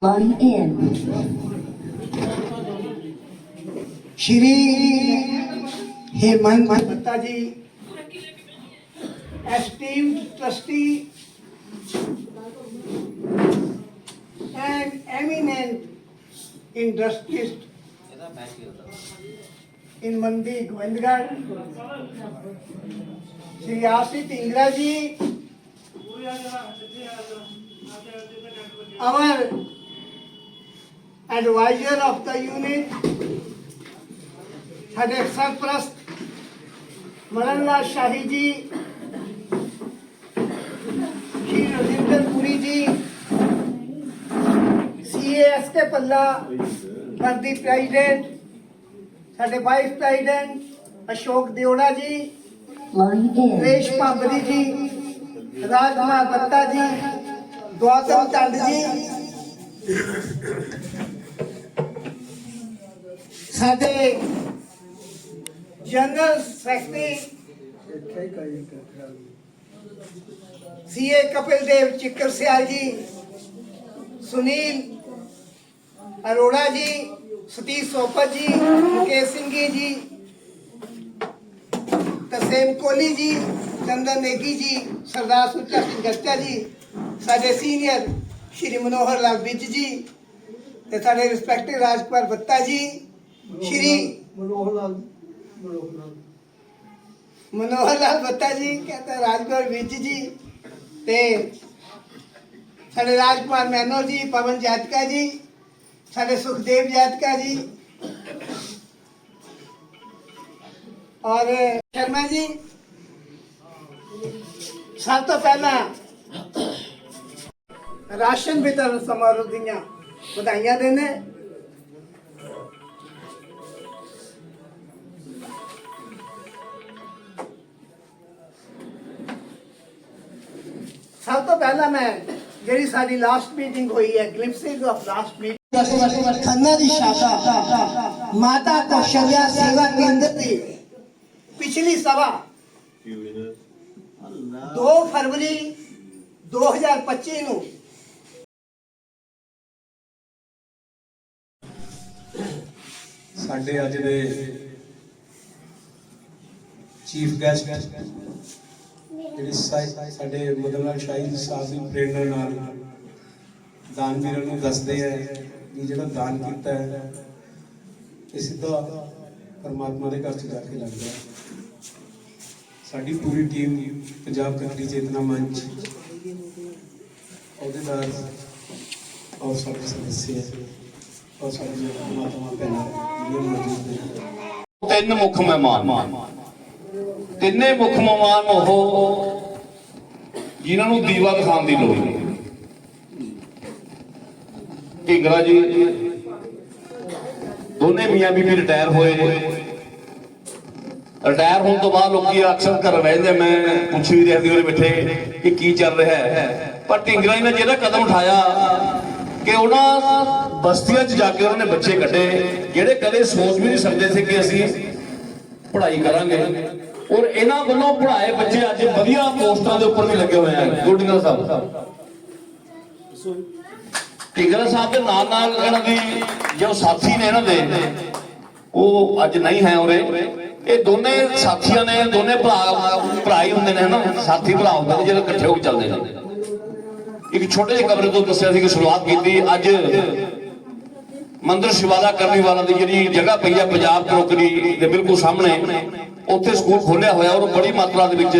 In. Shri Hemant Datta ji esteem trustee and eminent industrialist in Mandi Gobindgarh Shri Ashit Indira ji Amar adviser of the unit, ਸਾਡੇ ਸਰਪ੍ਰਸਤ ਮਰਨ ਲਾਲ ਸ਼ਾਹੀ ਜੀ ਸ਼੍ਰੀ ਰਜਿੰਦਰ ਪੁਰੀ ਜੀ ਸੀਏਐਸ ਕੇ ਪੱਲਾ ਵਰਦੀ president ਸਾਡੇ ਵਾਈਸ ਪ੍ਰੈਜ਼ੀਡੈਂਟ ਅਸ਼ੋਕ ਦਿਓੜਾ ਜੀ Line ਰੇਸ਼ ਭਾਂਬਰੀ ਜੀ ਰਾਜਕੁਮਾਰ ਬੱਤਾ ਜੀ ਗੌਤਮ ਚੰਦ ਜੀ ਸਾਡੇ general secretary CA Kapil Dev Chikkar Sial ji, Sunil Arora ji, Satish Sopat ਜੀ ਕੇ ਸਿੰਘ ਜੀ ਤਸੇਮ ਕੋਲੀ ਜੀ, ਚੰਦਨ ਨੇਗੀ ਜੀ, ਸਰਦਾਰ ਸੁੱਚਾ ਸਿੰਘ ਗੱਟਾ ਜੀ, ਸਾਡੇ ਸੀਨੀਅਰ ਸ਼੍ਰੀ ਮਨੋਹਰ ਲਾਲ ਵਿੱਜ ਜੀ ਤੇ ਸਾਡੇ ਰਿਸਪੈਕਟਿਵ ਰਾਜਪਾਲ ਬੱਤਾ ਜੀ ਸ਼੍ਰੀ ਮਨੋਹਰ ਲਾਲ ਮਨੋਹਰ ਲਾਲ ਮਨੋਹਰ ਲਾਲ ਬੱਤਾ ਜੀ ਕਹਿੰਦਾ ਰਾਜਕੁਮਾਰ ਵਿੱਜ ਜੀ ਤੇ ਸਾਡੇ ਰਾਜਕੁਮਾਰ ਮੈਨੋ ਜੀ ਪਵਨ ਜਾਤਕਾ ਜੀ ਸਾਡੇ ਸੁਖਦੇਵ ਜਾਤਕਾ ਜੀ ਔਰ ਸ਼ਰਮਾ ਜੀ। ਸਭ ਤੋਂ ਪਹਿਲਾਂ ਰਾਸ਼ਨ ਵਿਤਰਨ ਸਮਾਰੋਹ ਦੀਆਂ ਵਧਾਈਆਂ ਦੇਣੇ ਸਭ ਤੋਂ ਪਹਿਲਾਂ ਮੈਂ ਜਿਹੜੀ ਸਾਡੀ ਲਾਸਟ ਮੀਟਿੰਗ ਹੋਈ ਹੈ glimpses of last meeting Khanna ਦੀ ਸ਼ਾਖਾ ਮਾਤਾ ਕੌਸ਼ਲਿਆ ਸੇਵਾ ਕੇਂਦਰ ਦੀ ਪਿਛਲੀ ਸਭਾ 2 ਫਰਵਰੀ 2025 ਨੂੰ। ਸਾਡੇ ਅੱਜ ਦੇ ਚੀਫ ਗੈਸਟ ਜਿਹੜੇ ਸਾਡੇ ਮਦਨ ਸ਼ਾਹੀ ਸਾਹਿਬ ਦੀ ਪ੍ਰੇਰਣਾ ਨਾਲ ਦਾਨ ਨੂੰ ਦੱਸਦੇ ਆ ਕਿ ਜਿਹੜਾ ਦਾਨ ਕੀਤਾ ਹੈ, ਇਹ ਸਿੱਧਾ ਪਰਮਾਤਮਾ ਦੇ ਘਰ ਚ ਜਾ ਕੇ ਲੱਗਦਾ ਹੈ। ਸਾਡੀ ਪੂਰੀ ਟੀਮ ਪੰਜਾਬ ਕੰਟਰੀ ਚੇਤਨਾ ਮੰਚ ਅਹੁਦੇਦਾਰ ਔਰ ਸਾਡੇ ਸਦੱਸਿਆ ਔਰ ਸਾਡੀਆਂ ਮਾਤਾਵਾਂ ਭੈਣਾਂ ਜਿਹੜੀਆਂ ਮੌਜੂਦ ਨੇ ਤਿੰਨ ਮੁੱਖ ਮਹਿਮਾਨ। ਤਿੰਨੇ ਮੁੱਖ ਮਹਿਮਾਨ ਉਹ ਜਿਨ੍ਹਾਂ ਨੂੰ ਦੀਵਾ ਦਿਖਾਉਣ ਦੀ ਲੋੜ ਨਹੀਂ। ਢਿੰਗਰਾ ਜੀ, ਦੋਨੇ ਮੀਆਂ ਬੀਬੀ ਰਿਟਾਇਰ ਹੋਏ ਰਿਟਾਇਰ ਹੋਣ ਤੋਂ ਬਾਅਦ ਲੋਕੀ ਅਕਸਰ ਘਰ ਰਹਿੰਦੇ ਮੈਂ ਪੁੱਛ ਵੀ ਰਿਹਾ ਸੀ ਉਹਦੇ ਬੈਠੇ ਕਿ ਕੀ ਚੱਲ ਰਿਹਾ ਹੈ। ਪਰ ਢਿੰਗਰਾ ਜੀ ਨੇ ਜਿਹੜਾ ਕਦਮ ਉਠਾਇਆ ਕਿ ਉਹਨਾਂ ਬਸਤੀਆਂ 'ਚ ਜਾ ਕੇ ਉਹਨਾਂ ਨੇ ਬੱਚੇ ਕੱਢੇ, ਜਿਹੜੇ ਕਦੇ ਸੋਚ ਵੀ ਨਹੀਂ ਸਕਦੇ ਸੀ ਕਿ ਅਸੀਂ ਪੜ੍ਹਾਈ ਕਰਾਂਗੇ। ਔਰ ਇਹਨਾਂ ਵੱਲੋਂ ਪੜ੍ਹਾਏ ਬੱਚੇ ਅੱਜ ਵਧੀਆ ਪੋਸਟਾਂ ਦੇ ਉੱਪਰ ਵੀ ਲੱਗੇ ਹੋਏ ਆ। ਗੁਰਡਿੰਗਰ ਸਾਹਿਬ ਟਿੰਗਰਾ ਸਾਹਿਬ ਦੇ ਨਾਲ ਨਾਲ ਇਹਨਾਂ ਦੀ ਜੋ ਸਾਥੀ ਨੇ ਇਹਨਾਂ ਦੇ ਉਹ ਅੱਜ ਨਹੀਂ ਹੈ ਉਰੇ। ਇਹ ਦੋਨੇ ਸਾਥੀਆਂ ਨੇ ਦੋਨੇ ਭਰਾ ਭਰਾ ਹੀ ਹੁੰਦੇ ਨੇ ਹਨਾ? ਸਾਥੀ ਭਰਾ ਹੁੰਦੇ ਨੇ ਜਿਹੜੇ ਇਕੱਠੇ ਹੋ ਕੇ ਚੱਲਦੇ ਨੇ। ਇੱਕ ਛੋਟੇ ਜਿਹੇ ਕਮਰੇ ਤੋਂ ਦੱਸਿਆ ਸੀ ਕਿ ਸ਼ੁਰੂਆਤ ਕੀਤੀ ਅੱਜ ਮੰਦਰ ਸ਼ਿਵਾਲਾ ਕਰਨੀ ਵਾਲਾ ਦੀ ਜਿਹੜੀ ਜਗ੍ਹਾ ਪਈ ਹੈ ਪੰਜਾਬ ਚੌਕੜੀ ਦੇ ਬਿਲਕੁਲ ਸਾਹਮਣੇ। ਉੱਥੇ ਸਕੂਲ ਖੋਲਿਆ ਹੋਇਆ ਔਰ ਬੜੀ ਮਾਤਰਾ ਦੇ ਵਿੱਚ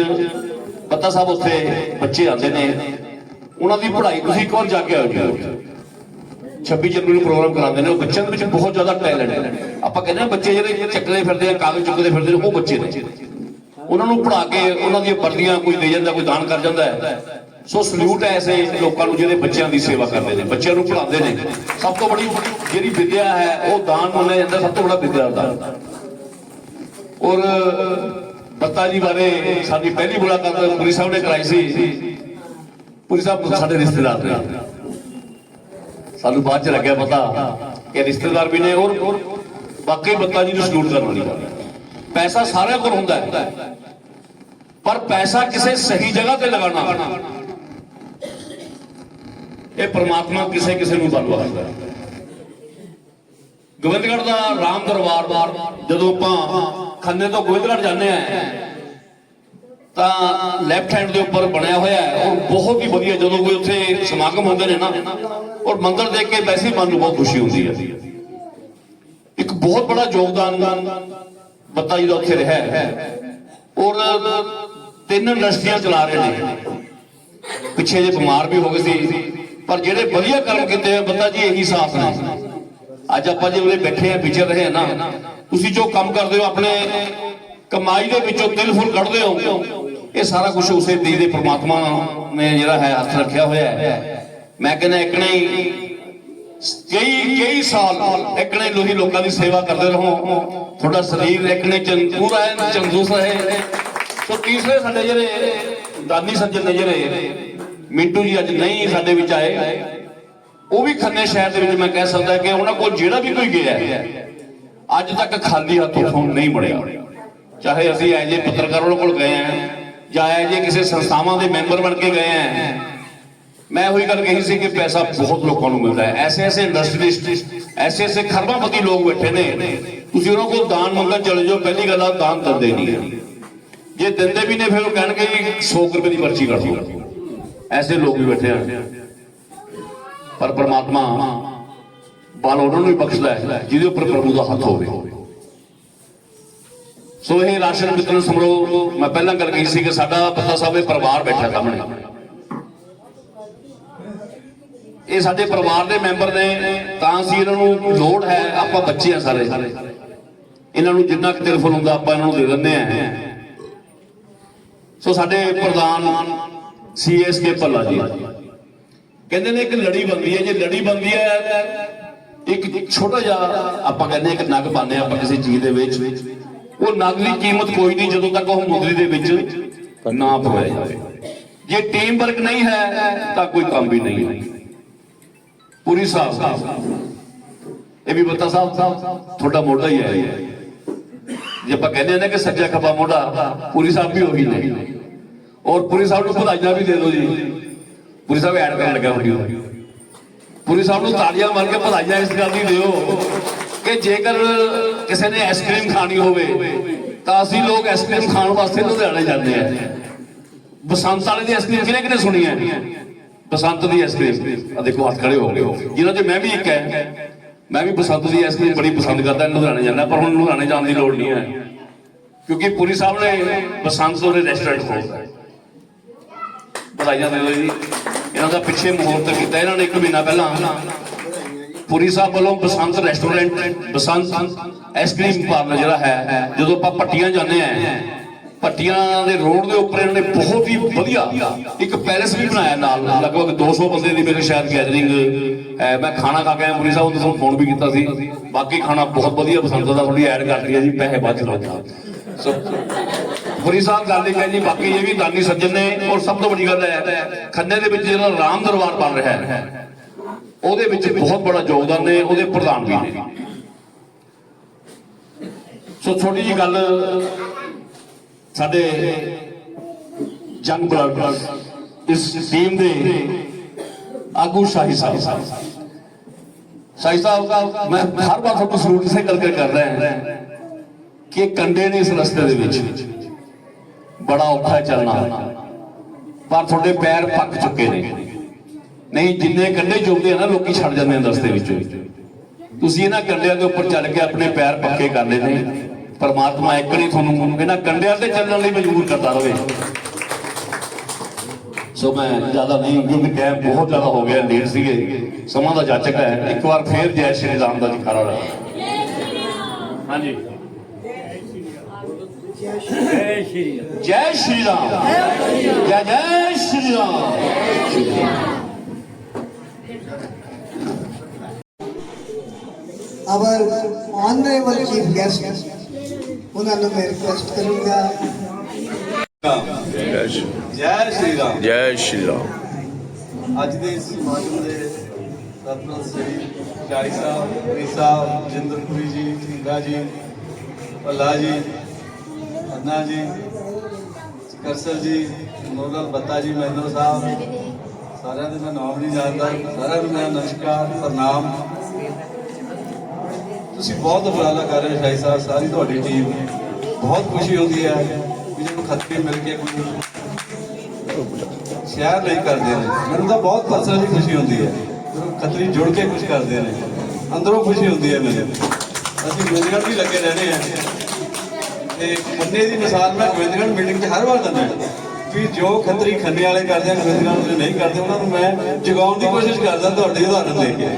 ਬੱਤਾ ਸਾਹਿਬ ਉੱਥੇ ਬੱਚੇ ਆਉਂਦੇ ਨੇ। ਉਹਨਾਂ ਦੀ ਪੜ੍ਹਾਈ, ਤੁਸੀਂ ਇੱਕ ਵਾਰ ਜਾ ਕੇ ਆਓ ਜੀ। 26 ਜਨਵਰੀ ਨੂੰ ਪ੍ਰੋਗਰਾਮ ਕਰਾਉਂਦੇ ਨੇ, ਉਹ ਬੱਚਿਆਂ ਦੇ ਵਿੱਚ ਬਹੁਤ ਜ਼ਿਆਦਾ ਟੈਲੈਂਟ ਹੈ ਆਪਾਂ ਕਹਿੰਦੇ ਹਾਂ ਬੱਚੇ ਜਿਹੜੇ ਚੱਕਦੇ ਫਿਰਦੇ ਆ, ਕਾਗਜ਼ ਚੁੱਕਦੇ ਫਿਰਦੇ ਨੇ, ਉਹ ਬੱਚੇ ਨੇ। ਉਹਨਾਂ ਨੂੰ ਪੜ੍ਹਾ ਕੇ ਉਹਨਾਂ ਦੀਆਂ ਵਰਦੀਆਂ ਕੋਈ ਦੇ ਜਾਂਦਾ, ਕੋਈ ਦਾਨ ਕਰ ਜਾਂਦਾ ਹੈ। ਸੋ ਸਲੂਟ ਹੈ ਐਸੇ ਲੋਕਾਂ ਨੂੰ ਜਿਹੜੇ ਬੱਚਿਆਂ ਦੀ ਸੇਵਾ ਕਰਦੇ ਨੇ, ਬੱਚਿਆਂ ਨੂੰ ਪੜ੍ਹਾਉਂਦੇ ਨੇ। ਸਭ ਤੋਂ ਬੜੀ ਜਿਹੜੀ ਵਿਦਿਆ ਹੈ, ਉਹ ਦਾਨ ਮੰਨਿਆ ਜਾਂਦਾ ਸਭ ਤੋਂ ਬੜਾ ਵਿਦਿਆ ਦਾ। ਔਰ ਬੱਤਾ ਜੀ ਬਾਰੇ ਸਾਡੀ ਪਹਿਲੀ ਮੁਲਾਕਾਤ ਪੁਰੀ ਸਾਹਿਬ ਨੇ ਕਰਾਈ ਸੀ। ਪੁਰੀ ਸਾਹਿਬ ਸਾਡੇ ਰਿਸ਼ਤੇਦਾਰ ਨੇ। ਸਾਨੂੰ ਬਾਅਦ ਚ ਲੱਗਿਆ ਪਤਾ ਕਿ ਰਿਸ਼ਤੇਦਾਰ ਵੀ ਨੇ ਔਰ ਔਰ ਬੱਤਾ ਜੀ ਨੂੰ ਸਲੂਟ ਕਰਨ ਵਾਲੀ ਗੱਲ। ਪੈਸਾ ਸਾਰਿਆਂ ਕੋਲ ਹੁੰਦਾ ਹੈ। ਪਰ ਪੈਸਾ ਕਿਸੇ ਸਹੀ ਜਗ੍ਹਾ ਤੇ ਲਗਾਉਣਾ ਇਹ ਪਰਮਾਤਮਾ ਕਿਸੇ ਕਿਸੇ ਨੂੰ ਬਲਵਾ ਦਿੰਦਾ ਹੈ। ਗੋਬਿੰਦਗੜ੍ਹ ਦਾ ਰਾਮ ਦਰਬਾਰ ਬਾਰ ਜਦੋਂ ਆਪਾਂ ਖੰਨੇ ਤੋਂ ਗੋਬਿੰਦਗੜ੍ਹ ਜਾਂਦੇ ਆ। ਤਾਂ ਲੈਫਟ ਹੈਂਡ ਦੇ ਉੱਪਰ ਬਣਿਆ ਹੋਇਆ ਹੈ। ਔਰ ਬਹੁਤ ਹੀ ਵਧੀਆ, ਜਦੋਂ ਕੋਈ ਉੱਥੇ ਸਮਾਗਮ ਹੁੰਦੇ ਨੇ ਨਾ, ਔਰ ਮੰਦਰ ਦੇਖ ਕੇ ਵੈਸੇ ਹੀ ਮਨ ਨੂੰ ਬਹੁਤ ਖੁਸ਼ੀ ਹੁੰਦੀ ਹੈ। ਇੱਕ ਬਹੁਤ ਬੜਾ ਯੋਗਦਾਨ ਬੱਤਾ ਜੀ ਦਾ ਉੱਥੇ ਰਿਹਾ ਹੈ। ਔਰ ਤਿੰਨ ਇੰਡਸਟਰੀਆਂ ਚਲਾ ਰਹੇ ਨੇ। ਪਿੱਛੇ ਜੇ ਬਿਮਾਰ ਵੀ ਹੋ ਗਏ ਸੀ, ਪਰ ਜਿਹੜੇ ਵਧੀਆ ਕਰਮ ਕੀਤੇ ਆ, ਬੱਤਾ ਜੀ ਇਹੀ ਸਾਥ ਨੇ। ਅੱਜ ਆਪਾਂ ਜੇ ਉਰੇ ਬੈਠੇ ਆ, ਵਿਚਰ ਰਹੇ ਆ ਨਾ ਤੁਸੀਂ ਜੋ ਕੰਮ ਕਰਦੇ ਹੋ, ਆਪਣੇ ਕਮਾਈ ਦੇ ਵਿੱਚੋਂ ਤਿਲ ਫੁੱਲ ਕੱਢਦੇ ਹੋ, ਇਹ ਸਾਰਾ ਕੁਝ ਉਸੇ ਦੇਈ ਦੇ ਪ੍ਰਮਾਤਮਾ ਨੇ ਜਿਹੜਾ ਹੈ, ਹੱਥ ਰੱਖਿਆ ਹੋਇਆ ਹੈ। ਮੈਂ ਕਹਿੰਦਾ, ਇੱਕ ਨਹੀਂ, ਕਈ ਕਈ ਸਾਲ, ਇੱਕ ਲੋਹੀ ਲੋਕਾਂ ਦੀ ਸੇਵਾ ਕਰਦੇ ਰਹੋ। ਤੁਹਾਡਾ ਸਰੀਰ ਇੱਕ ਨੇ ਚੰ- ਚੰਦੂਸ ਰਹੇ। ਸੋ ਤੀਸਰੇ ਸਾਡੇ ਜਿਹੜੇ ਦਾਨੀ ਸੱਜਣ ਨੇ ਜਿਹੜੇ, ਮਿੰਟੂ ਜੀ ਅੱਜ ਨਹੀਂ ਸਾਡੇ ਵਿੱਚ ਆਏ। ਉਹ ਵੀ ਖੰਨੇ ਸ਼ਹਿਰ ਦੇ ਵਿੱਚ ਮੈਂ ਕਹਿ ਸਕਦਾ ਕਿ ਉਹਨਾਂ ਕੋਲ ਜਿਹੜਾ ਵੀ ਕੋਈ ਗਿਆ ਅੱਜ ਤੱਕ ਖਾਲੀ ਹੱਥੋਂ ਨਹੀਂ ਬਣਿਆ। ਚਾਹੇ ਅਸੀਂ ਐਜੇ ਪੱਤਰਕਾਰਾਂ ਕੋਲ ਗਏ ਆ ਜਾਂ ਐਜੇ ਕਿਸੇ ਸੰਸਥਾਵਾਂ ਦੇ ਮੈਂਬਰ ਬਣ ਕੇ ਗਏ ਆ ਮੈਂ ਉਹੀ ਗੱਲ ਕਹੀ ਸੀ ਕਿ ਪੈਸਾ ਬਹੁਤ ਲੋਕਾਂ ਨੂੰ ਮਿਲਦਾ ਹੈ। ਐਸੇ ਐਸੇ ਇੰਡਸਟਰੀਸਟ ਐਸੇ ਐਸੇ ਖਰਬਾਪਤੀ ਲੋਕ ਬੈਠੇ ਨੇ। ਤੁਸੀਂ ਉਹਨਾਂ ਕੋਲ ਦਾਨ ਮੰਗਣ ਚਲੇ ਜਾਓ, ਪਹਿਲੀ ਗੱਲ ਆ, ਦਾਨ ਦਿੰਦੇ ਨਹੀਂ ਹੈ ਜੇ ਦਿੰਦੇ ਵੀ ਨੇ, ਫਿਰ ਉਹ ਕਹਿਣਗੇ ਜੀ 100 ਰੁਪਏ ਦੀ ਪਰਚੀ ਕੱਟ ਦਿਓ। ਐਸੇ ਲੋਕ ਵੀ ਬੈਠੇ ਆ। ਪਰ ਪਰਮਾਤਮਾ ਬਲ ਉਹਨਾਂ ਨੂੰ ਵੀ ਬਖਸ਼ਦਾ ਹੈ ਜਿਹਦੇ ਉੱਪਰ ਪ੍ਰਭੂ ਦਾ ਹੱਥ ਹੋਵੇ। ਸੋ ਇਹ ਰਾਸ਼ਨ ਵਿਤਰਨ ਸਮਾਰੋਹ, ਮੈਂ ਪਹਿਲਾਂ ਗੱਲ ਕਹੀ ਸੀ ਕਿ ਸਾਡਾ ਪਤਾ ਸਾਹਿਬ ਇਹ ਪਰਿਵਾਰ ਬੈਠਾ ਸਾਹਮਣੇ। ਇਹ ਸਾਡੇ ਪਰਿਵਾਰ ਦੇ ਮੈਂਬਰ ਨੇ, ਤਾਂ ਅਸੀਂ ਇਹਨਾਂ ਨੂੰ ਲੋੜ ਹੈ, ਆਪਾਂ ਬੱਚੇ ਆ ਸਾਰੇ। ਇਹਨਾਂ ਨੂੰ ਜਿੰਨਾ ਕੁ ਤਿਰਫਲ ਹੁੰਦਾ ਆਪਾਂ ਇਹਨਾਂ ਨੂੰ ਦੇ ਦਿੰਦੇ ਆ ਸੋ ਸਾਡੇ ਪ੍ਰਧਾਨ ਸੀਐਸਕੇ ਭੱਲਾ ਜੀ। ਕਹਿੰਦੇ ਨੇ ਇੱਕ ਲੜੀ ਬੰਦੀ ਹੈ, ਜੇ ਲੜੀ ਬੰਦੀ ਹੈ ਇੱਕ ਛੋਟਾ ਜਿਹਾ ਆਪਾਂ ਕਹਿੰਦੇ ਇੱਕ ਨਗ ਪਾਉਂਦੇ ਆਪਾਂ ਕਿਸੇ ਚੀਜ਼ ਦੇ ਵਿੱਚ। ਉਹ ਨਗ ਦੀ ਕੀਮਤ ਕੋਈ ਨਹੀਂ ਜਦੋਂ ਤੱਕ ਉਹ ਮੁੰਦਰੀ ਦੇ ਵਿੱਚ ਨਾ ਪਵਾਇਆ ਜਾਵੇ ਜੇ ਟੀਮ ਵਰਕ ਨਹੀਂ ਹੈ, ਤਾਂ ਕੋਈ ਕੰਮ ਵੀ ਨਹੀਂ ਹੈ। ਪੂਰੀ ਸਾਹਿਬ ਇਹ ਵੀ ਬੱਤਾ ਸਾਹਿਬ, ਤੁਹਾਡਾ ਮੋਢਾ ਹੀ ਹੈ। ਜੇ ਆਪਾਂ ਕਹਿੰਦੇ ਹਾਂ ਕਿ ਸੱਜਾ ਖੱਬਾ ਮੋਢਾ, ਪੂਰੀ ਸਾਹਿਬ ਵੀ ਉਹੀ ਨੇ। ਔਰ ਪੂਰੀ ਸਾਹਿਬ ਨੂੰ ਵਧਾਈਆਂ ਵੀ ਦੇ ਦਿਓ ਜੀ। ਪੂਰੀ ਸਾਹਿਬ ਐਡ ਕਰਨ ਲੱਗਾ ਵੀਡੀਓ ਪੁਰੀ ਸਾਹਿਬ ਨੂੰ ਤਾੜੀਆਂ ਮਾਰ ਕੇ ਵਧਾਈਆਂ ਇਸ ਗੱਲ ਦੀ ਦਿਓ ਕਿ ਜੇਕਰ ਕਿਸੇ ਨੇ ਆਈਸਕ੍ਰੀਮ ਖਾਣੀ ਹੋਵੇ, ਤਾਂ ਅਸੀਂ ਲੋਕ ਆਈਸਕ੍ਰੀਮ ਖਾਣ ਵਾਸਤੇ ਲੁਧਿਆਣੇ ਜਾਂਦੇ ਆ ਬਸੰਤ ਵਾਲੇ ਦੀ ਆਈਸਕ੍ਰੀਮ ਕਿਹਨੇ ਕਿਹਨੇ ਸੁਣੀ ਹੈ? ਬਸੰਤ ਦੀ ਆਈਸਕ੍ਰੀਮ ਆ ਦੇਖੋ, ਹੱਥ ਖੜੇ ਹੋ ਗਏ। ਜਿਨ੍ਹਾਂ ਚ ਮੈਂ ਵੀ ਇੱਕ ਹੈ। ਮੈਂ ਵੀ ਬਸੰਤ ਦੀ ਆਈਸਕ੍ਰੀਮ ਬੜੀ ਪਸੰਦ ਕਰਦਾ ਲੁਧਿਆਣੇ ਜਾਂਦਾ, ਪਰ ਹੁਣ ਲੁਧਿਆਣੇ ਜਾਣ ਦੀ ਲੋੜ ਨਹੀਂ ਹੈ। ਕਿਉਂਕਿ ਪੁਰੀ ਸਾਹਿਬ ਨੇ ਬਸੰਤ ਤੋਂ ਰੈਸਟੋਰੈਂਟ ਖੋਲ੍ਹਿਆ ਹੈ ਵਧਾਈਆਂ ਦਿਓ ਜੀ ਇਹਨਾਂ ਦਾ ਪਿੱਛੇ ਮੁਹੂਰਤ ਕੀਤਾ, ਇਹਨਾਂ ਨੇ ਇੱਕ ਮਹੀਨਾ ਪਹਿਲਾਂ ਪੁਰੀ ਸਾਹਿਬ ਵੱਲੋਂ Basant restaurant Basant ice cream parlour ਜਿਹੜਾ ਹੈ, ਜਦੋਂ ਆਪਾਂ ਪੱਟੀਆਂ ਜਾਂਦੇ ਆ ਪੱਟੀਆਂ ਦੇ ਰੋਡ ਦੇ ਉੱਪਰ ਇਹਨਾਂ ਨੇ ਬਹੁਤ ਹੀ ਵਧੀਆ ਇੱਕ ਪੈਲੇਸ ਵੀ ਬਣਾਇਆ ਨਾਲ, ਲਗਭਗ 200 ਬੰਦੇ ਦੀ ਮੇਰੇ ਸ਼ਾਇਦ ਗੈਦਰਿੰਗ ਮੈਂ ਖਾਣਾ ਖਾ ਕੇ ਆਇਆ, ਪੁਰੀ ਸਾਹਿਬ ਨੂੰ ਤੁਹਾਨੂੰ ਫੋਨ ਵੀ ਕੀਤਾ ਸੀ। ਬਾਕੀ ਖਾਣਾ ਬਹੁਤ ਵਧੀਆ, ਬਸੰਤ ਦਾ ਥੋੜੀ ਐਡ ਕਰ ਹੈ ਜੀ, ਪੈਸੇ ਬਚ ਲਓ ਸੋ ਪੁਰੀ ਸਾਹਿਬ ਗੱਲ ਇਹ ਹੈ ਜੀ, ਬਾਕੀ ਇਹ ਵੀ ਦਾਨੀ ਸੱਜਣ ਨੇ ਔਰ ਸਭ ਤੋਂ ਵੱਡੀ ਗੱਲ ਹੈ, ਖੰਨੇ ਦੇ ਵਿੱਚ ਜਿਹੜਾ ਰਾਮ ਦਰਬਾਰ ਬਣ ਰਿਹਾ ਹੈ, ਉਹਦੇ ਵਿੱਚ ਬਹੁਤ ਬੜਾ ਯੋਗਦਾਨ ਨੇ, ਉਹਦੇ ਪ੍ਰਧਾਨ ਵੀ ਨੇ। ਸੋ ਛੋਟੀ ਜੀ ਗੱਲ, ਸਾਡੇ ਜੰਗ ਬਲੱਡ ਇਸ ਟੀਮ ਦੇ ਆਗੂ ਸ਼ਾਹੀ ਸਾਹਿਬ। ਸ਼ਾਹੀ ਸਾਹਿਬ, ਮੈਂ ਹਰ ਵਾਰ ਤੁਹਾਨੂੰ ਸਲੂਟ ਇਸੇ ਗੱਲ ਕਰ ਰਿਹਾ ਹਾਂ ਕਿ ਕੰਡੇ ਨੇ ਇਸ ਰਸਤੇ ਦੇ ਵਿੱਚ। ਬੜਾ ਔਖਾ ਚੱਲਣਾ। ਪਰ ਤੁਹਾਡੇ ਪੈਰ ਪੱਕ ਚੁੱਕੇ ਨੇ। ਨਹੀਂ, ਜਿੰਨੇ ਕੰਡੇ ਚੁੱਕਦੇ ਆ ਨਾ, ਲੋਕੀ ਛੱਡ ਜਾਂਦੇ ਆ ਰਸਤੇ ਵਿੱਚੋਂ। ਤੁਸੀਂ ਇਹਨਾਂ ਕੰਡਿਆਂ ਦੇ ਉੱਪਰ ਚੱਲ ਕੇ ਆਪਣੇ ਪੈਰ ਪੱਕੇ ਕਰ ਲਏ ਪਰਮਾਤਮਾ ਇੱਕ ਨਹੀਂ ਤੁਹਾਨੂੰ ਇਹਨਾਂ ਕੰਡਿਆਂ ਤੇ ਚੱਲਣ ਲਈ ਮਜਬੂਰ ਕਰਦਾ ਰਹੇ ਸੋ ਮੈਂ ਜ਼ਿਆਦਾ ਨਹੀਂ, ਕਿਉਂਕਿ ਟਾਈਮ ਬਹੁਤ ਜ਼ਿਆਦਾ ਹੋ ਗਿਆ, ਲੇਟ ਸੀਗੇ। ਸਮਾਂ ਦਾ ਜਾਚਕ ਹੈ। ਇੱਕ ਵਾਰ ਫੇਰ ਜੈ ਸ਼੍ਰੀ ਰਾਮ ਦਾ ਜਕਾਰਾ ਲਾ ਹਾਂਜੀ। ਜੈ ਸ਼੍ਰੀ ਰਾਮ ਜੈ ਜੈ Shri Ram our honorable chief guest ਉਹਨਾਂ ਨੂੰ ਮੈਂ ਰਿਕਵੈਸਟ ਕਰੂੰਗਾ। ਜੈ ਸ਼੍ਰੀ ਰਾਮ ਜੈ ਸ਼੍ਰੀ ਰਾਮ ਅੱਜ ਦੇ ਇਸ ਸਮਾਗਮ ਦੇ ਸਤਨਾਮ ਸ੍ਰੀ ਚਾਈ ਸਾਹਿਬ ਵੀ ਸਾਹਿਬ ਜਿੰਦਰਪੁਰੀ ਜੀ ਸਿੰਘਾ ਜੀ ਭੱਲਾ ਜੀ ਅੰਨਾ ਜੀ ਕਰਸਲ ਜੀ ਨੋਗਲ ਬੱਤਾ ਜੀ, ਮਹਿੰਦਰ ਸਾਹਿਬ, ਸਾਰਿਆਂ ਦੇ ਮੈਂ ਨਾਮ ਨਹੀਂ ਜਾਣਦਾ, ਸਾਰਿਆਂ ਨੂੰ ਮੈਂ ਨਮਸਕਾਰ, ਪ੍ਰਣਾਮ। ਤੁਸੀਂ ਬਹੁਤ ਉਪਰਾਲਾ ਕਰ ਰਹੇ ਹੋ ਸ਼ਾਹੀ ਸਾਹਿਬ, ਸਾਰੀ ਤੁਹਾਡੀ ਟੀਮ ਬਹੁਤ ਖੁਸ਼ੀ ਹੁੰਦੀ ਹੈ ਵੀ ਜਦੋਂ ਖੱਤੇ ਮਿਲ ਕੇ ਕੋਈ ਸ਼ਹਿਰ ਲਈ ਕਰਦੇ ਨੇ, ਮੈਨੂੰ ਤਾਂ ਬਹੁਤ ਪਰਸਨਲੀ ਖੁਸ਼ੀ ਹੁੰਦੀ ਹੈ, ਜਦੋਂ ਖੱਤਰੀ ਜੁੜ ਕੇ ਕੁਝ ਕਰਦੇ ਨੇ। ਅੰਦਰੋਂ ਖੁਸ਼ੀ ਹੁੰਦੀ ਹੈ ਮੈਨੂੰ ਅਸੀਂ ਗੋਬਿੰਦਗੜ੍ਹ ਵੀ ਲੱਗੇ ਰਹਿੰਦੇ ਆ ਤੇ ਮੰਨੇ ਦੀ ਮਿਸਾਲ ਮੈਂ ਗੋਬਿੰਦਗੜ੍ਹ ਮੀਟਿੰਗ 'ਚ ਹਰ ਵਾਰ ਦਿੰਦਾ ਵੀ ਜੋ ਖੱਤਰੀ ਖੰਨੇ ਵਾਲੇ ਕਰਦੇ ਆ ਗੋਬਿੰਦਗੜ੍ਹ ਦੇ ਨਹੀਂ ਕਰਦੇ, ਉਹਨਾਂ ਨੂੰ ਮੈਂ ਜਗਾਉਣ ਦੀ ਕੋਸ਼ਿਸ਼ ਕਰਦਾ ਤੁਹਾਡੇ ਉਦਾਹਰਨ ਦੇ ਕੇ।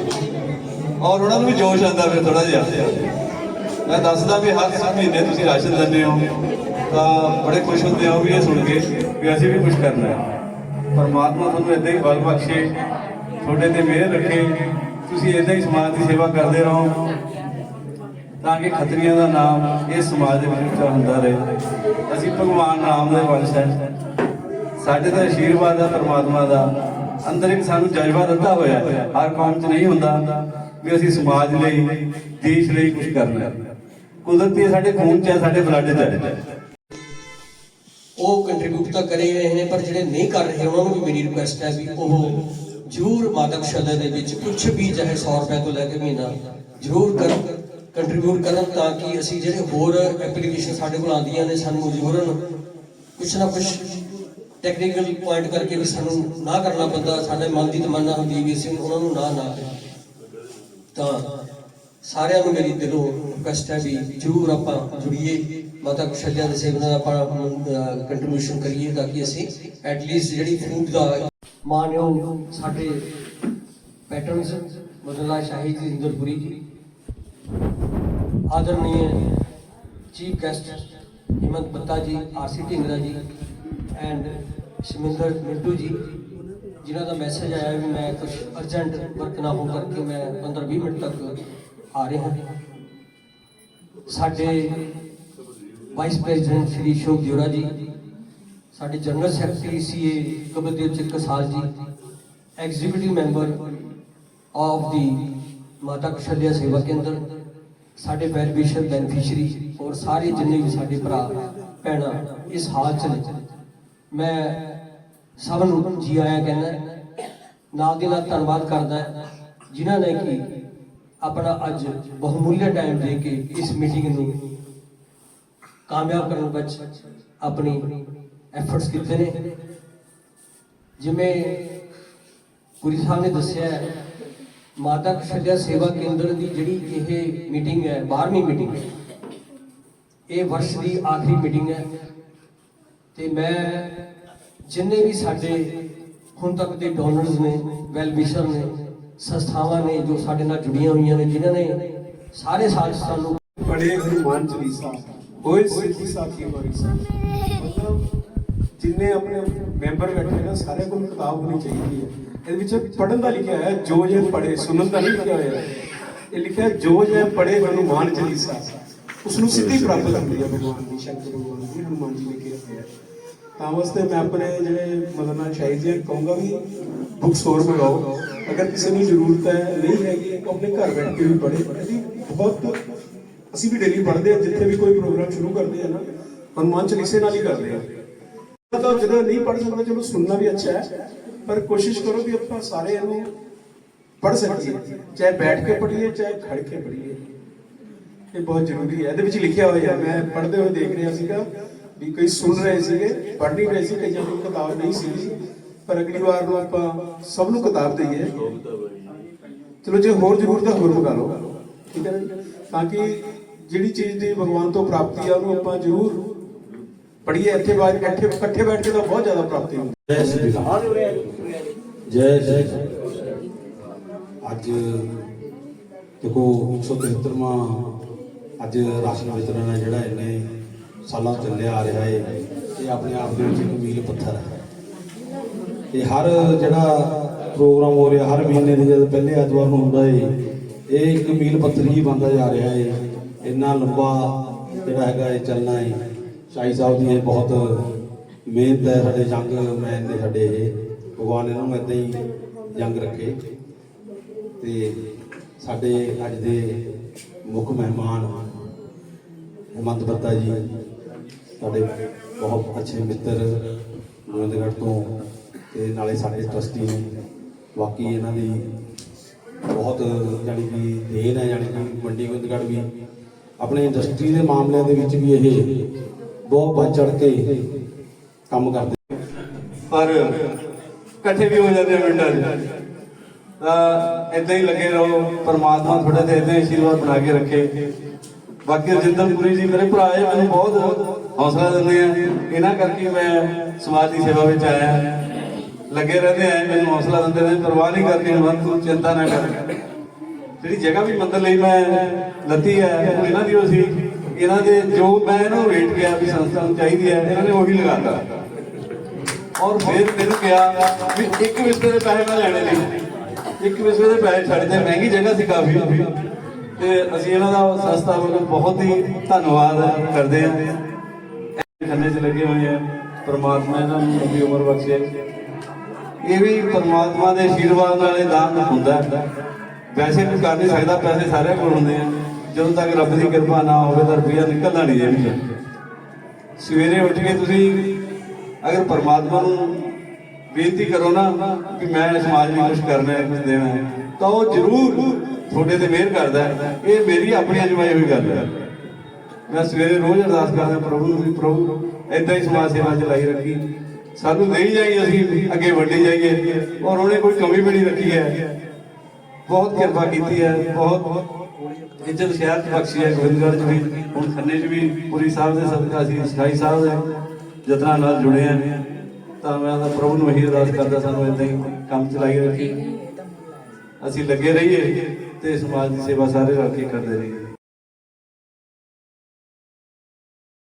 ਔਰ ਉਹਨਾਂ ਨੂੰ ਵੀ ਜੋਸ਼ ਆਉਂਦਾ ਫਿਰ ਥੋੜਾ ਜਿਹਾ। ਮੈਂ ਦੱਸਦਾ ਵੀ ਹਰ ਮਹੀਨੇ ਤੁਸੀਂ ਰਾਸ਼ਨ ਦਿੰਦੇ ਹੋ, ਤਾਂ ਬੜੇ ਖੁਸ਼ ਹੁੰਦੇ ਹੋ ਵੀ ਇਹ ਸੁਣ ਕੇ ਵੀ ਅਸੀਂ ਵੀ ਕੁਝ ਕਰਨਾ ਹੈ। ਪਰਮਾਤਮਾ ਤੁਹਾਨੂੰ ਇਦਾਂ ਹੀ ਬਲ ਬਖਸ਼ੇ, ਤੁਹਾਡੇ ਤੇ ਮਿਹਰ ਰੱਖੇ, ਤੁਸੀਂ ਇਦਾਂ ਹੀ ਸਮਾਜ ਦੀ ਸੇਵਾ ਕਰਦੇ ਰਹੋ। ਤਾਂ ਕਿ ਖੱਤਰੀਆਂ ਦਾ ਨਾਮ ਇਹ ਸਮਾਜ ਦੇ ਵਿੱਚ ਹੁੰਦਾ ਰਹੇ। ਅਸੀਂ ਭਗਵਾਨ ਨਾਮ ਦੇ ਵੰਸ਼ ਹੈ। ਸਾਡੇ ਤਾਂ ਆਸ਼ੀਰਵਾਦ ਹੈ ਪਰਮਾਤਮਾ ਦਾ ਅੰਦਰ ਇੱਕ ਸਾਨੂੰ ਜਜ਼ਬਾ ਦਿੱਤਾ ਹੋਇਆ ਹਰ ਕੌਮ 'ਚ ਨਹੀਂ ਹੁੰਦਾ ਵੀ ਅਸੀਂ ਸਮਾਜ ਲਈ, ਦੇਸ਼ ਲਈ ਕੁਝ ਕਰਨਾ। ਕੁਦਰਤੀ ਸਾਡੇ ਖੂਨ 'ਚ ਹੈ, ਸਾਡੇ ਬਲੱਡ 'ਚ ਹੈ। ਉਹ ਕੰਟਰੀਬਿਊਟ ਤਾਂ ਕਰੇ ਰਹੇ ਨੇ, ਪਰ ਜਿਹੜੇ ਨਹੀਂ ਕਰ ਰਹੇ, ਉਹਨਾਂ ਨੂੰ ਵੀ ਮੇਰੀ ਰਿਕੁਐਸਟ ਹੈ ਵੀ ਉਹ ਜ਼ਰੂਰ ਮਾਦਕ ਸ਼ਬਦ ਦੇ ਵਿੱਚ ਕੁਝ ਵੀ ਚਾਹੇ 100 ਰੁਪਏ ਤੋਂ ਲੈ ਕੇ ਮਹੀਨਾ ਜ਼ਰੂਰ ਕਰ ਕੰਟਰੀਬਿਊਟ ਕਰਨ ਤਾਂ ਕਿ ਅਸੀਂ ਜਿਹੜੇ ਹੋਰ ਐਪਲੀਕੇਸ਼ਨ ਸਾਡੇ ਕੋਲ ਆਉਂਦੀਆਂ ਨੇ, ਸਾਨੂੰ ਜ਼ਰੂਰਨ ਕੁਝ ਨਾ ਕੁਛ ਟੈਕਨੀਕਲ ਪੁਆਇੰਟ ਕਰਕੇ ਵੀ ਸਾਨੂੰ ਨਾ ਕਰਨਾ ਪੈਂਦਾ, ਸਾਡੇ ਮਨ ਦੀ ਤਮੰਨਾ ਹੁੰਦੀ ਵੀ ਅਸੀਂ ਉਹਨਾਂ ਨੂੰ ਨਾ ਨਾ ਤਾਂ ਸਾਰਿਆਂ ਨੂੰ ਮੇਰੀ ਦਿਲੋਂ ਰਿਕਵੈਸਟ ਹੈ ਵੀ ਜਰੂਰ ਆਪਾਂ ਜੁੜੀਏ, ਮਾਤਾ ਕੁਸ਼ਲਿਆ ਦੇ ਸੇਵਨ ਦਾ ਆਪਾਂ ਕੰਟਰੀਬਿਊਸ਼ਨ ਕਰੀਏ ਤਾਂ ਕਿ ਅਸੀਂ ਐਟ ਲੀਸਟ ਜਿਹੜੀ ਫੂਡ ਦਾ ਮਾਨਯੋਗ ਸਾਡੇ ਪੈਟਰਨਸ ਮਦਲਾ ਸ਼ਾਹੀ ਜੀ, ਇੰਦਰਪੁਰੀ ਜੀ ਆਦਰਨੀय ਚੀਫ ਗੈਸਟ ਹਿਮੰਤ ਬੱਤਾ ਜੀ, ਆਰਸੀ ਢਿੰਗਰਾ ਜੀ ਐਂਡ ਸ਼ਮਿੰਦਰ ਮਿੰਟੂ ਜੀ, ਜਿਨ੍ਹਾਂ ਦਾ ਮੈਸੇਜ ਆਇਆ ਵੀ ਮੈਂ ਕੁਝ ਅਰਜੈਂਟ ਵਰਕ ਨਾ ਹੋ ਕਰਕੇ ਮੈਂ 15-20 ਮਿੰਟ ਤੱਕ ਆ ਰਿਹਾ ਸਾਡੇ ਵਾਈਸ ਪ੍ਰੈਜ਼ੀਡੈਂਟ ਸ਼੍ਰੀ ਸ਼ੋਕ ਦਿਉਰਾ ਜੀ, ਸਾਡੇ ਜਨਰਲ ਸੈਕਟਰੀ ਸੀਏ ਕਬਰਦੇਵ ਚਿੱਕਸਾਲ ਜੀ ਐਗਜ਼ੀਕਿਊਟਿਵ ਮੈਂਬਰ ਆਫ ਦੀ ਮਾਤਾ ਕੁਸ਼ਲਿਆ ਸੇਵਾ ਕੇਂਦਰ, ਸਾਡੇ ਵੈਲ ਬੈਨੀਫੀਸ਼ਰੀ ਔਰ ਸਾਰੇ ਜਿੰਨੇ ਵੀ ਸਾਡੇ ਭਰਾ, ਭੈਣਾਂ ਇਸ ਹਾਲ ਚ ਨੇ। ਮੈਂ ਸਭ ਨੂੰ ਜੀ ਆਇਆ ਕਹਿੰਦਾ ਨਾਲ ਦੀ ਨਾਲ ਧੰਨਵਾਦ ਕਰਦਾ ਜਿਨ੍ਹਾਂ ਨੇ ਕਿ ਆਪਣਾ ਅੱਜ ਬਹੁਮੁੱਲੇ ਟਾਈਮ ਦੇ ਕੇ ਇਸ ਮੀਟਿੰਗ ਨੂੰ ਕਾਮਯਾਬ ਕਰਨ ਵਿੱਚ ਆਪਣੀ ਐਫਰਟਸ ਕੀਤੇ ਨੇ। ਜਿਵੇਂ ਗੁਰੂ ਸਾਹਿਬ ਨੇ ਦੱਸਿਆ ਮਾਤਾ ਕੁਸ਼ਲਿਆ ਸੇਵਾ ਕੇਂਦਰ ਦੀ ਜਿਹੜੀ ਇਹ ਮੀਟਿੰਗ ਹੈ 12ਵੀਂ ਮੀਟਿੰਗ ਹੈ ਇਹ ਵਰਸ਼ ਦੀ ਆਖਰੀ ਮੀਟਿੰਗ ਹੈ। ਤੇ ਮੈਂ ਜਿੰਨੇ ਵੀ ਸਾਡੇ ਹੁਣ ਤੱਕ ਦੇ ਡੋਨਰਸ ਨੇ ਵੈਲ ਵਿਸ਼ਰ ਨੇ ਸੰਸਥਾਵਾਂ ਨੇ ਜੋ ਸਾਡੇ ਨਾਲ ਜੁੜੀਆਂ ਹੋਈਆਂ ਨੇ ਜਿਨ੍ਹਾਂ ਨੇ ਸਾਰੇ ਸਾਲ ਸਾਨੂੰ ਬੜੇ ਹਨੂਮਾਨ ਚਾਲੀਸਾ ਹੋਏ ਸਿੱਧੀ ਸਾਖੀ ਵਾਰੀ ਮਤਲਬ ਜਿੰਨੇ ਆਪਣੇ ਮੈਂਬਰ ਬੈਠੇ ਨੇ ਸਾਰਿਆਂ ਕੋਲ ਕਿਤਾਬ ਹੋਣੀ ਚਾਹੀਦੀ ਹੈ। ਇਹਦੇ ਵਿੱਚ ਪੜਨ ਦਾ ਲਿਖਿਆ ਹੈ ਜੋ ਜੇ ਪੜੇ ਸੁਣਨ ਦਾ ਨਹੀਂ ਲਿਖਿਆ ਹੋਇਆ ਇਹ ਲਿਖਿਆ, ਜੋ ਜੇ ਪੜੇ ਹਨੂਮਾਨ ਚਾਲੀਸਾ। ਉਸ ਨੂੰ ਸਿੱਧੀ ਪ੍ਰਾਪਤ ਹੁੰਦੀ ਹੈ ਭਗਵਾਨ ਦੀ ਸ਼ਕਤੀ ਭਗਵਾਨ ਦੀ, ਹਨੂਮਾਨ ਜੀ ਨੇ ਕਿਹਾ ਹੋਇਆ ਤਾਂ ਵਾਸਤੇ ਮੈਂ ਆਪਣੇ ਜਿਹੜੇ ਮਦਨਾ ਸ਼ਾਹੀਦ ਜੀ ਕਹੂੰਗਾ ਵੀ ਬੁੱਕਸ ਹੋਰ ਮੰਗਾਓ ਅਗਰ ਕਿਸੇ ਨੂੰ ਜ਼ਰੂਰਤ ਹੈ, ਨਹੀਂ ਹੈਗੀ, ਉਹ ਆਪਣੇ ਘਰ ਬੈਠ ਕੇ ਵੀ ਪੜ੍ਹੇ। ਇਹਦੀ ਬਹੁਤ, ਅਸੀਂ ਵੀ ਡੇਲੀ ਪੜ੍ਹਦੇ ਹਾਂ, ਜਿੱਥੇ ਵੀ ਕੋਈ ਪ੍ਰੋਗਰਾਮ ਸ਼ੁਰੂ ਕਰਦੇ ਆ ਨਾ, ਹਨੂਮਾਨ ਚਾਲੀਸੇ ਨਾਲ ਹੀ ਕਰਦੇ ਆ ਤਾਂ ਜਦੋਂ ਨਹੀਂ ਪੜ੍ਹ ਸਕਦਾ, ਚਲੋ ਸੁਣਨਾ ਵੀ ਅੱਛਾ ਹੈ। ਪਰ ਕੋਸ਼ਿਸ਼ ਕਰੋ ਵੀ ਆਪਾਂ ਸਾਰੇ ਇਹਨੂੰ ਪੜ੍ਹ ਸਕੀਏ, ਚਾਹੇ ਬੈਠ ਕੇ ਪੜ੍ਹੀਏ, ਚਾਹੇ ਖੜ ਕੇ ਪੜ੍ਹੀਏ। ਇਹ ਬਹੁਤ ਜ਼ਰੂਰੀ ਹੈ। ਇਹਦੇ ਵਿੱਚ ਲਿਖਿਆ ਹੋਇਆ, ਮੈਂ ਪੜ੍ਹਦੇ ਹੋਏ ਦੇਖ ਰਿਹਾ ਸੀਗਾ ਵੀ ਕਈ ਸੁਣ ਰਹੇ ਸੀਗੇ, ਪੜ੍ਹ ਨਹੀਂ ਰਹੇ ਸੀ ਕਈਆਂ ਨੂੰ ਕਿਤਾਬ ਨਹੀਂ ਸੀ। ਪਰ ਅਗਲੀ ਵਾਰ ਨੂੰ ਆਪਾਂ ਸਭ ਨੂੰ ਕਿਤਾਬ ਦਈਏ। ਚਲੋ, ਜੇ ਹੋਰ ਜ਼ਰੂਰਤ ਹੈ, ਹੋਰ ਮੰਗਾ ਲਓ। ਠੀਕ ਹੈ ਤਾਂ ਕਿ ਜਿਹੜੀ ਚੀਜ਼ ਦੀ ਭਗਵਾਨ ਤੋਂ ਪ੍ਰਾਪਤੀ ਆ, ਉਹਨੂੰ ਆਪਾਂ ਜ਼ਰੂਰ ਪੜ੍ਹੀਏ ਇੱਥੇ ਬਾਅਦ ਇਕੱਠੇ ਇਕੱਠੇ ਬੈਠ ਕੇ ਤਾਂ ਬਹੁਤ ਜ਼ਿਆਦਾ ਪ੍ਰਾਪਤੀ ਹੁੰਦੀ ਹੈ। ਜੈ ਸ਼੍ਰੀ ਰਾਮ। ਜੈ ਜੈ ਅੱਜ ਦੇਖੋ 173ਵਾਂ ਅੱਜ ਰਾਸ਼ਨ ਵਿਤਰਨ ਹੈ ਜਿਹੜਾ ਇੰਨੇ ਸਾਲਾਂ ਤੋਂ ਚੱਲਿਆ ਆ ਰਿਹਾ ਹੈ ਇਹ ਆਪਣੇ ਆਪ ਦੇ ਵਿੱਚ ਇੱਕ ਮੀਲ ਪੱਥਰ ਹੈ। ਇਹ ਹਰ ਜਿਹੜਾ ਪ੍ਰੋਗਰਾਮ ਹੋ ਰਿਹਾ ਹਰ ਮਹੀਨੇ ਦੇ ਜਦ ਪਹਿਲੇ ਐਤਵਾਰ ਨੂੰ ਹੁੰਦਾ ਹੈ ਇਹ ਇੱਕ ਮੀਲ ਪੱਥਰ ਹੀ ਬਣਦਾ ਜਾ ਰਿਹਾ ਹੈ ਇੰਨਾ ਲੰਬਾ ਜਿਹੜਾ ਹੈਗਾ ਇਹ ਚੱਲਣਾ ਹੈ ਸ਼ਾਹੀ ਸਾਹਿਬ ਦੀ ਇਹ ਬਹੁਤ ਮਿਹਨਤ ਹੈ ਸਾਡੇ ਜੰਗ ਮੈਨ ਨੇ ਸਾਡੇ ਇਹ, ਭਗਵਾਨ ਇਹਨਾਂ ਨੂੰ ਏਦਾਂ ਹੀ ਜੰਗ ਰੱਖੇ। ਤੇ ਸਾਡੇ ਅੱਜ ਦੇ ਮੁੱਖ ਮਹਿਮਾਨ ਹਿਮੰਤ ਬੱਤਾ ਜੀ ਸਾਡੇ ਬਹੁਤ ਅੱਛੇ ਮਿੱਤਰ ਗੋਬਿੰਦਗੜ੍ਹ ਤੋਂ ਤੇ ਨਾਲੇ ਸਾਡੇ ਟਰਸਟੀ ਨੇ। ਬਾਕੀ ਇਹਨਾਂ ਦੀ ਬਹੁਤ ਜਾਣੀ ਕਿ ਦੇਣ ਹੈ, ਜਾਣੀ ਕਿ ਮੰਡੀ ਗੋਬਿੰਦਗੜ੍ਹ ਵੀ। ਆਪਣੇ ਇੰਡਸਟਰੀ ਦੇ ਮਾਮਲਿਆਂ ਦੇ ਵਿੱਚ ਵੀ ਇਹ ਬਹੁਤ ਵੱਧ ਚੜ ਕੇ ਕੰਮ ਕਰਦੇ ਪਰ ਇਕੱਠੇ ਵੀ ਹੋ ਜਾਂਦੇ ਆ ਮਿੰਟਾਂ 'ਚ ਤਾਂ ਇਦਾਂ ਹੀ ਲੱਗੇ ਰਹੋ ਪਰਮਾਤਮਾ ਤੁਹਾਡੇ ਤੇ ਇਦਾਂ ਹੀ ਆਸ਼ੀਰਵਾਦ ਬਣਾ ਕੇ ਰੱਖੇ ਬਾਕੀ ਰਜਿੰਦਰ ਪੁਰੀ ਜੀ ਮੇਰੇ ਭਰਾ ਇਹ ਮੈਨੂੰ ਬਹੁਤ ਹੌਸਲਾ ਦਿੰਦੇ ਆ ਇਹਨਾਂ ਕਰਕੇ ਮੈਂ ਸਮਾਜ ਦੀ ਸੇਵਾ ਵਿੱਚ ਆਇਆ ਲੱਗੇ ਰਹਿੰਦੇ ਆ ਮੈਨੂੰ ਹੌਸਲਾ ਦਿੰਦੇ ਨੇ ਪਰਵਾਹ ਨਹੀਂ ਕਰਨੀ ਮਨ ਤੂੰ ਚਿੰਤਾ ਨਾ ਕਰ ਜਿਹੜੀ ਜਗ੍ਹਾ ਵੀ ਮੰਦਰ ਲਈ ਮੈਂ ਲੱਤੀ ਹੈ ਉਹ ਇਹਨਾਂ ਦੀ ਉਹ ਸੀ ਇਹਨਾਂ ਦੇ ਜੋ ਮੈਂ ਇਹਨੂੰ ਰੇਟ ਕਿਹਾ ਵੀ ਸੰਸਥਾ ਨੂੰ ਚਾਹੀਦੀ ਹੈ, ਇਹਨਾਂ ਨੇ ਉਹੀ ਲਗਾਤਾ। ਔਰ ਫਿਰ ਮੈਨੂੰ ਕਿਹਾ ਵੀ ਇੱਕ ਵਿਸਵੇ ਦੇ ਪੈਸੇ ਮੈਂ ਲੈਣੇ ਨਹੀਂ ਇੱਕ ਵਿਸਵੇ ਦੇ ਪੈਸੇ ਛੱਡਦੇ ਮਹਿੰਗੀ ਜਗ੍ਹਾ ਸੀ ਕਾਫੀ। ਤੇ ਅਸੀਂ ਇਹਨਾਂ ਦਾ ਸੰਸਥਾ ਵੱਲੋਂ ਬਹੁਤ ਹੀ ਧੰਨਵਾਦ ਕਰਦੇ ਹਾਂ। ਖੰਨੇ 'ਚ ਲੱਗੇ ਹੋਏ ਆ, ਪਰਮਾਤਮਾ ਇਹਨਾਂ ਨੂੰ ਲੰਬੀ ਉਮਰ ਬਖਸ਼ੇ। ਇਹ ਵੀ ਪਰਮਾਤਮਾ ਦੇ ਆਸ਼ੀਰਵਾਦ ਨਾਲ ਇਹ ਦਾਨ ਹੁੰਦਾ ਹੈ। ਵੈਸੇ ਕੋਈ ਕਰ ਨਹੀਂ ਸਕਦਾ, ਪੈਸੇ ਸਾਰਿਆਂ ਕੋਲ ਹੁੰਦੇ ਆ। ਜਦੋਂ ਤੱਕ ਰੱਬ ਦੀ ਕਿਰਪਾ ਨਾ ਹੋਵੇ ਤਾਂ ਰੁਪਈਆ ਨਿਕਲਦਾ ਨਹੀਂ ਜੇਬ 'ਚ। ਸਵੇਰੇ ਉੱਠ ਕੇ ਤੁਸੀਂ ਅਗਰ ਪਰਮਾਤਮਾ ਨੂੰ ਬੇਨਤੀ ਕਰੋ ਨਾ ਕਿ ਮੈਂ ਸਮਾਜ ਲਈ ਕੁਝ ਕਰਨਾ ਹੈ ਕੁਝ ਦੇਣਾ ਹੈ, ਤਾਂ ਉਹ ਜ਼ਰੂਰ ਤੁਹਾਡੇ ਤੇ ਮਿਹਰ ਕਰਦਾ ਹੈ। ਇਹ ਮੇਰੀ ਆਪਣੀ ਅਜਮਾਈ ਹੋਈ ਗੱਲ ਹੈ। ਮੈਂ ਸਵੇਰੇ ਰੋਜ਼ ਅਰਦਾਸ ਕਰਦਾ, ਪ੍ਰਭੂ ਨੂੰ ਪ੍ਰਭੂ, ਏਦਾਂ ਹੀ ਸਮਾਜ ਸੇਵਾ ਚਲਾਈ ਰੱਖੀ। ਸਾਨੂੰ ਨਹੀਂ ਜਾਈ ਅਸੀਂ, ਅੱਗੇ ਵੱਡੇ ਜਾਈਏ। ਔਰ ਉਹਨੇ ਕੋਈ ਕਮੀ ਵੀ ਨਹੀਂ ਰੱਖੀ ਹੈ। ਬਹੁਤ ਕਿਰਪਾ ਕੀਤੀ ਹੈ, ਬਹੁਤ ਇੱਜ਼ਤ ਸ਼ਹਿਰ ਚ ਬਖਸ਼ੀ ਹੈ, ਗੋਬਿੰਦਗੜ੍ਹ ਚ ਵੀ, ਹੁਣ ਖੰਨੇ ਚ ਵੀ, ਪੁਰੀ ਸਾਹਿਬ ਦੇ ਸਦਕਾ ਅਸੀਂ ਸਾਈ ਸਾਹਿਬ ਦੇ ਜਤਨਾਂ ਨਾਲ ਜੁੜੇ ਹਾਂ ਤਾਂ ਮੈਂ ਤਾਂ ਪ੍ਰਭੂ ਨੂੰ ਇਹੀ ਅਰਦਾਸ ਕਰਦਾ, ਸਾਨੂੰ ਏਦਾਂ ਹੀ ਕੰਮ ਚਲਾਈ ਰੱਖੀ। ਅਸੀਂ ਲੱਗੇ ਰਹੀਏ ਤੇ ਸਮਾਜ ਦੀ ਸੇਵਾ ਸਾਰੇ ਰਲ ਕੇ ਕਰਦੇ ਰਹੀਏ।